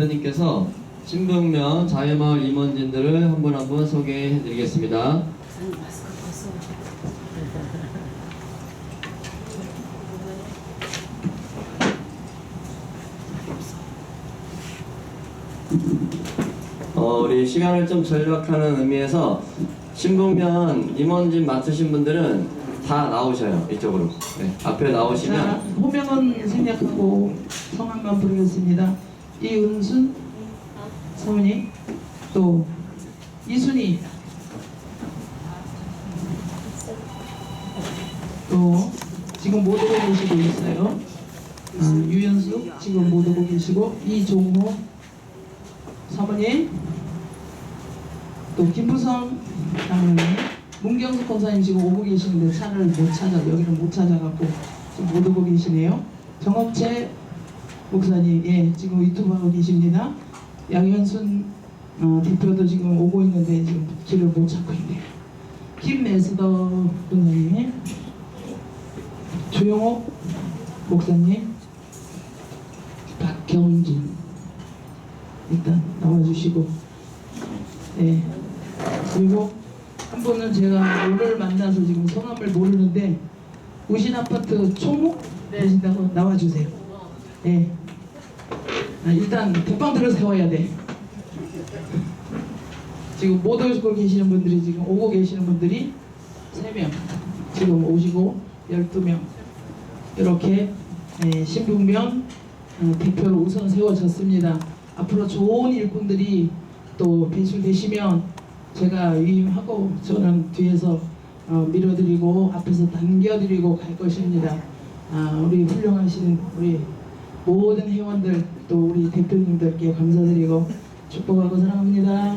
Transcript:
대표님께서 신북면 자유마을 임원진들을 한 분 한 분 소개해 드리겠습니다. 어, 우리 시간을 좀 절약하는 의미에서 신북면 임원진 맡으신 분들은 다 나오셔요 이쪽으로 네, 앞에 자, 나오시면 호명은 생략하고 성함만 부르겠습니다. 이은순? 사모님 또 이순희 또 지금 못 오고 계시고 있어요. 아, 유연숙 지금 못 오고 계시고 이종호 사모님 또 김부성? 장로님 문경숙 권사님 지금 오고 계시는데 차를 못 찾아 여기를 못 찾아갖고 지금 못 오고 계시네요. 정업채 목사님 예 지금 유튜브 하고 계십니다. 양현순 어, 대표도 지금 오고 있는데 지금 길을 못 찾고 있네요. 김메스더 권사님 조영옥 목사님 박경진 일단 나와주시고 네 그리고 한 분은 제가 오늘 만나서 지금 성함을 모르는데 우신 아파트 총무 되신다고 나와주세요. 네. 아, 일단 대빵들을 세워야 돼. 지금 못 오시고 계시는 분들이 지금 오고 계시는 분들이 3명 지금 오시고 12명 이렇게 네, 신북면 어, 대표로 우선 세워졌습니다. 앞으로 좋은 일꾼들이 또 배출되시면 제가 위임하고 저는 뒤에서 어, 밀어드리고 앞에서 당겨드리고 갈 것입니다. 아, 우리 훌륭하신 우리 모든 회원들 또 우리 대표님들께 감사드리고 축복하고 사랑합니다.